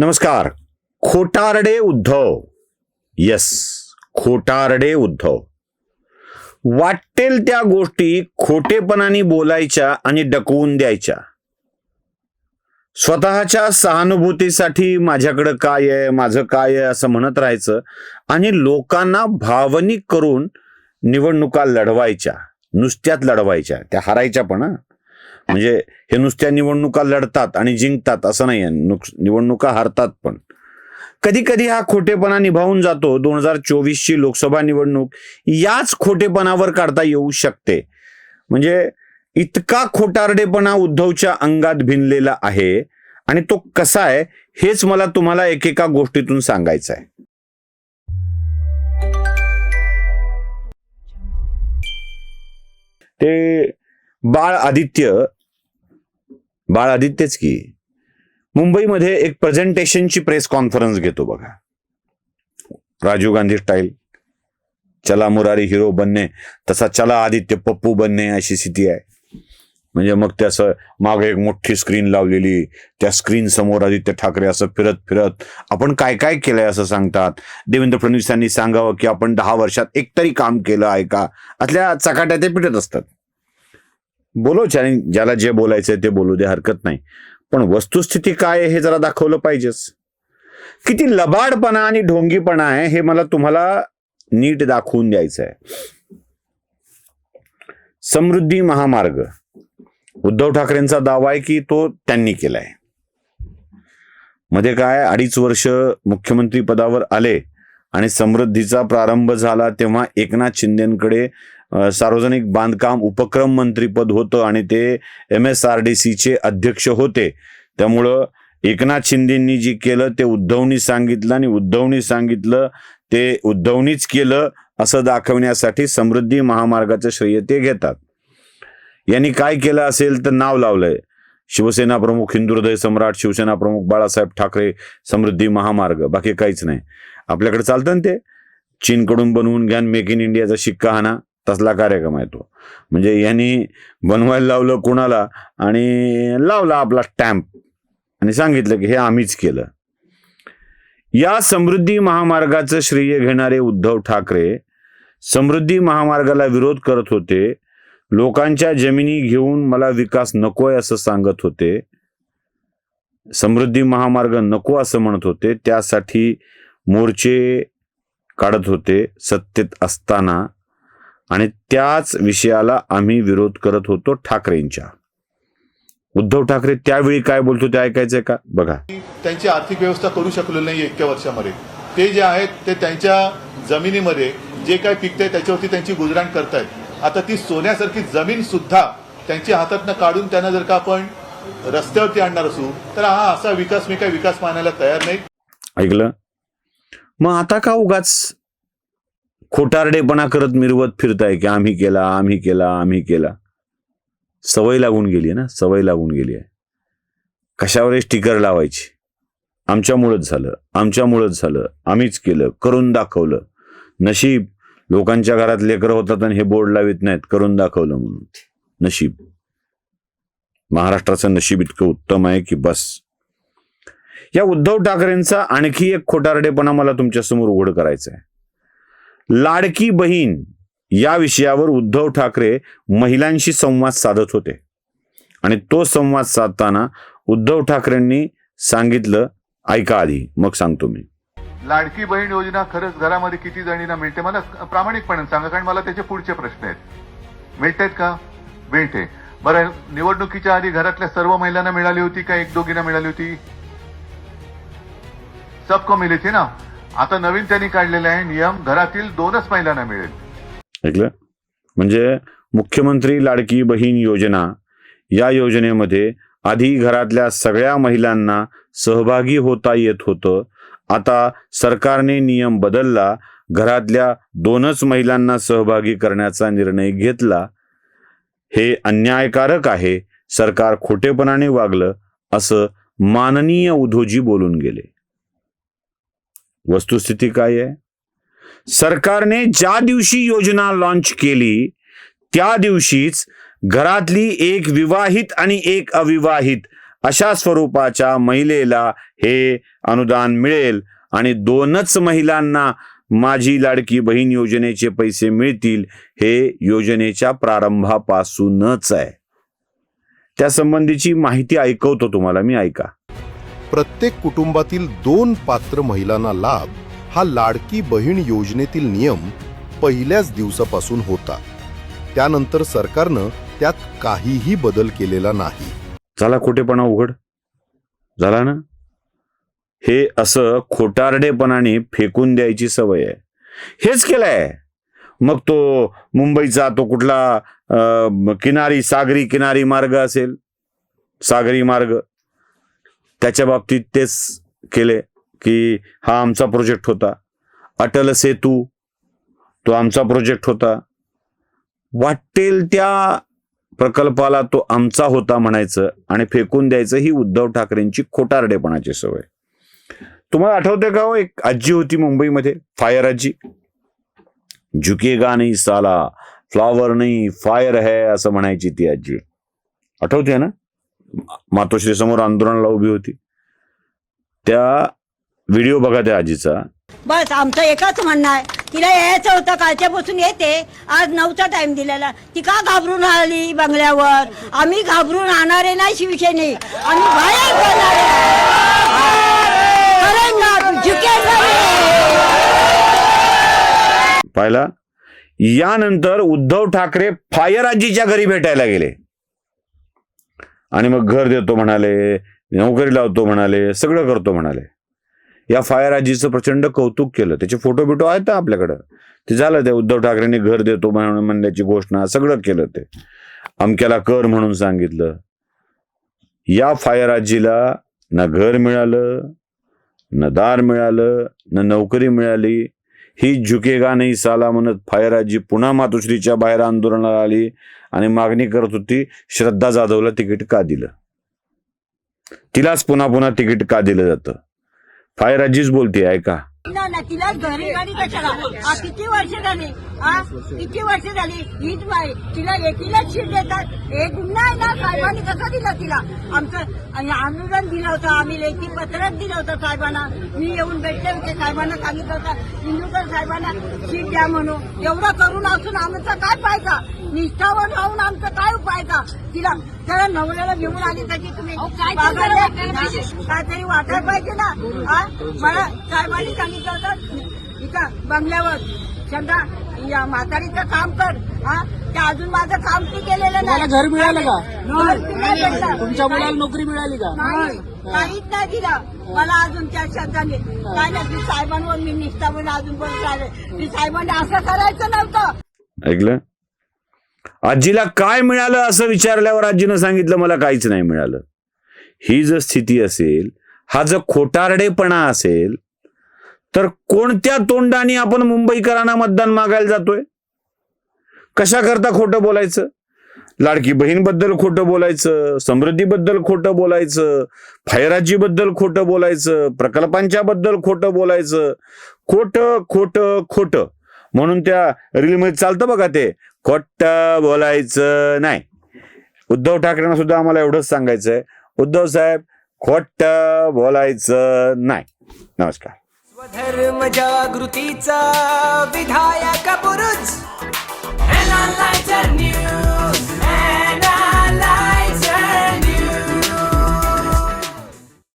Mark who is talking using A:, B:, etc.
A: नमस्कार. खोटारडे उद्धव. यस खोटारडे उद्धव. वाटेल त्या गोष्टी खोटेपणाने बोलायच्या आणि डकवून द्यायच्या. स्वतःच्या सहानुभूतीसाठी माझ्याकडं काय आहे माझं काय आहे असं म्हणत राहायचं आणि लोकांना भावनिक करून निवडणुका लढवायच्या नुसत्यात लढवायच्या त्या हारायच्या पण म्हणजे हे नुसत्या निवडणुका लढतात आणि जिंकतात असं नाही आहे. निवडणुका हारतात पण. कधी कधी हा खोटेपणा निभावून जातो. दोन हजार चोवीसची लोकसभा निवडणूक याच खोटेपणावर काढता येऊ शकते. म्हणजे इतका खोटारडेपणा उद्धवच्या अंगात भिनलेला आहे आणि तो कसा आहे हेच मला तुम्हाला एकेका गोष्टीतून सांगायचं आहे. ते बाळ आदित्य बाळ आदित्यच की. मुंबईमध्ये एक प्रेझेंटेशनची प्रेस कॉन्फरन्स घेतो बघा. राजीव गांधी स्टाईल चला मुरारी हिरो बनणे. तसा चला आदित्य पप्पू बनणे अशी स्थिती आहे. म्हणजे मग त्याचं मागे एक मोठी स्क्रीन लावलेली. त्या स्क्रीन समोर आदित्य ठाकरे असं फिरत फिरत आपण काय काय केलंय असं सांगतात. देवेंद्र फडणवीसांनी सांगावं की आपण दहा वर्षात एकतरी काम केलं आहे का? असल्या चकाट्या ते पिटत असतात. बोलो आणि ज्याला जे बोलायचंय ते बोलू दे हरकत नाही. पण वस्तुस्थिती काय आहे हे जरा दाखवलं पाहिजेच. किती लबाडपणा आणि ढोंगीपणा आहे हे मला तुम्हाला नीट दाखवून द्यायचं आहे समृद्धी महामार्ग. उद्धव ठाकरेंचा दावा आहे की तो त्यांनी केलाय. मध्ये काय अडीच वर्ष मुख्यमंत्री पदावर आले आणि समृद्धीचा प्रारंभ झाला तेव्हा एकनाथ शिंदेकडे सार्वजनिक बांधकाम उपक्रम मंत्रीपद होतं आणि ते एम एस आर डी सीचे अध्यक्ष होते. त्यामुळं एकनाथ शिंदेंनी जे केलं ते उद्धवनी सांगितलं आणि उद्धवनी सांगितलं ते उद्धवनीच केलं असं दाखवण्यासाठी समृद्धी महामार्गाचं श्रेय ते घेतात. यांनी काय केलं असेल तर नाव लावलंय. शिवसेना प्रमुख हिंदू सम्राट शिवसेना प्रमुख बाळासाहेब ठाकरे समृद्धी महामार्ग. बाकी काहीच नाही. आपल्याकडे चालतं ना ते? चीनकडून बनवून घ्या मेक इन इंडियाचा शिक्का हाना तसला कार्यक्रम आहे तो. म्हणजे यांनी बनवायला लावलं कुणाला? आणि लावला आपला स्टॅम्प आणि सांगितलं की हे आम्हीच केलं. या समृद्धी महामार्गाचं श्रेय घेणारे उद्धव ठाकरे समृद्धी महामार्गाला विरोध करत होते. लोकांच्या जमिनी घेऊन मला विकास नकोय असं सांगत होते. समृद्धी महामार्ग नको असं म्हणत होते. त्यासाठी मोर्चे काढत होते सत्तेत असताना. आणि त्याच विषयाला आम्ही विरोध करत होतो ठाकरेंच्या. उद्धव ठाकरे त्यावेळी काय बोलतो ते ऐकायचंय का? बघा.
B: त्यांची आर्थिक व्यवस्था करू शकलो नाही इतक्या वर्षामध्ये. ते जे आहेत ते त्यांच्या जमिनीमध्ये जे काय पिकतंय त्याच्यावरती त्यांची गुजराण करतायत. आता ती सोन्यासारखी जमीन सुद्धा त्यांच्या हातातनं काढून त्यांना जर का आपण रस्त्यावरती आणणार असू तर हा असा विकास मी काय विकास मानायला तयार नाही.
A: ऐकलं? मग आता का उगाच खोटारडेपणा करत मिरवत फिरताय की आम्ही केला आम्ही केला आम्ही केला. सवय लागून गेली ना सवय लागून गेली आहे. कशावर स्टिकर लावायची? आमच्यामुळंच झालं आमच्यामुळंच झालं आम्हीच केलं करून दाखवलं. नशीब लोकांच्या घरात लेकरं होतात आणि हे बोर्ड लावित नाहीत करून दाखवलं म्हणून. नशीब. महाराष्ट्राचं नशीब इतकं उत्तम आहे की बस. या उद्धव ठाकरेंचा आणखी एक खोटारडेपणा मला तुमच्यासमोर उघड करायचा आहे. लाडकी बहीण या विषयावर उद्धव ठाकरे महिलांशी संवाद साधत होते. आणि तो संवाद साधताना उद्धव ठाकरेंनी सांगितलं ऐका आधी मग सांगतो मी.
C: लाडकी बहीण योजना खरंच घरामध्ये किती जणींना मिळते? मला प्रामाणिकपणे सांगा कारण मला त्याचे पुढचे प्रश्न आहेत. मिळतेत का? मिळते. बरं निवडणुकीच्या आधी घरातल्या सर्व महिलांना मिळाली होती का? एक दोघींना मिळाली होती? सबको मिली थी ना? आता नवीन त्यांनी काढलेले आहे नियम घरातील दोनच महिलांना मिळेल.
A: ऐकलं? म्हणजे मुख्यमंत्री लाडकी बहीण योजना या योजनेमध्ये आधी घरातल्या सगळ्या महिलांना सहभागी होता येत होतं. आता सरकारने नियम बदलला घरातल्या दोनच महिलांना सहभागी करण्याचा निर्णय घेतला. हे अन्यायकारक आहे सरकार खोटेपणाने वागलं असं माननीय उधोजी बोलून गेले. वस्तुस्थिती काय आहे? सरकारने ज्या दिवशी योजना लॉन्च केली त्या दिवशीच घरातली एक विवाहित आणि एक अविवाहित अशा स्वरूपाच्या महिलेला हे अनुदान मिळेल आणि दोनच महिलांना माझी लाडकी बहीण योजनेचे पैसे मिळतील हे योजनेच्या प्रारंभापासूनच आहे. त्या संबंधीची माहिती ऐकवतो तुम्हाला मी ऐका.
D: प्रत्येक कुटुंबातील दोन पात्र महिलांना लाभ हा लाडकी बहीण योजनेतील नियम पहिल्याच दिवसापासून होता. त्यानंतर सरकारनं त्यात काहीही बदल केलेला नाही.
A: झाला खोटेपणा उघड? झाला ना? हे असं खोटारडेपणाने फेकून द्यायची सवय आहे. हेच केलंय. मग तो मुंबईचा तो कुठला किनारी सागरी किनारी मार्ग असेल? सागरी मार्ग. त्याच्या बाबतीत तेच केले की हा आमचा प्रोजेक्ट होता. अटल सेतू तो आमचा प्रोजेक्ट होता. वाटेल त्या प्रकल्पाला तो आमचा होता म्हणायचं आणि फेकून द्यायचं ही उद्धव ठाकरेंची खोटारडेपणाची सवय. तुम्हाला आठवते का हो? एक आजी होती मुंबईमध्ये फायर आजी. झुकेगा नाही साला फ्लॉवर नाही फायर है असं म्हणायची ती आजी. आठवते ना? मातोश्री समोर आंदोलनाला उभी होती. त्या व्हिडिओ बघा त्या आजीचा.
E: बस आमचं एकच म्हणणं आहे. तिला यायचं होतं कालच्यापासून येते. आज नऊचा टाइम दिलेला. ती का घाबरून आली बंगल्यावर? आम्ही घाबरून आणणारे नाही शिवसेने. आम्ही बाहेर.
A: पाहिला? यानंतर उद्धव ठाकरे फायर आजीच्या घरी भेटायला गेले. आणि मग घर देतो म्हणाले नोकरी लावतो म्हणाले सगळं करतो म्हणाले. या फायराजीचं प्रचंड कौतुक केलं. त्याचे फोटो बिटो आहेत ना आपल्याकडं. ते झालं ते उद्धव ठाकरेंनी घर देतो म्हणून म्हणण्याची घोषणा सगळं केलं ते. अमक्याला कर म्हणून सांगितलं. या फायर आजीला ना घर मिळालं न दार मिळालं न नोकरी मिळाली ही झुकेगा नाही साला म्हणत फायराजी पुन्हा मातोश्रीच्या बाहेर आंदोलनाला आली आणि मागणी करत होती श्रद्धा जाधवला तिकीट का दिलं? तिलाच पुन्हा पुन्हा तिकीट का दिलं जातं? फायराजीच बोलते ऐका.
E: तिला घरी गाडी कशाला? हा किती वर्ष झाली? आ किती वर्ष झाली? हीच बाई. तिला एकीला शीट देतात. हे गुन्हा आहे ना साहेबांनी कसं दिलं तिला? आमचं आणि अनुदान दिलं होतं आम्ही लेखी पत्रच दिलं होतं साहेबांना. मी येऊन भेटले होते साहेबांना सांगितलं होतं इंदुकर साहेबांना शीट द्या म्हणून. एवढं करून असून आमचा काय फायदा? निष्ठावर राहून आमचा काय उपाय का? तिला त्याला नवऱ्याला घेऊन आली तरी तुम्ही काहीतरी वाटायला पाहिजे. ना? हा? मला साहेबांनी सांगितलं होतं. इथं बंगल्यावर. चंदा या म्हातारीचं काम कर. हा? ते अजून माझं काम ती केलेलं नाही.
F: घर मिळालं का? तुमच्या मुलाला नोकरी मिळाली का?
E: नाही. काहीच नाही दिलं मला अजून त्या शब्दाने काय नाही साहेबांवर मी निष्ठावर अजून पण राहिले मी साहेबांनी असं करायचं नव्हतं.
A: ऐकलं? आजीला काय मिळालं असं विचारल्यावर आजीनं सांगितलं मला काहीच नाही मिळालं. ही जर स्थिती असेल हा जर खोटारडेपणा असेल तर कोणत्या तोंडाने आपण मुंबईकरांना मतदान मागायला जातोय? कशा करता खोटं बोलायचं? लाडकी बहीणबद्दल खोटं बोलायचं समृद्धीबद्दल खोटं बोलायचं फायराजीबद्दल खोटं बोलायचं प्रकल्पांच्या बद्दल खोटं बोलायचं खोटं खोटं खोटं. म्हणून त्या रीलमध्ये चालतं बघा ते खोट बोलायचं नाही. उद्धव ठाकरेंना सुद्धा आम्हाला एवढंच सांगायचं आहे उद्धव साहेब खोट बोलायचं नाही. नमस्कार.
G: स्वधर्म जागृतीचा विधायक पुरुष.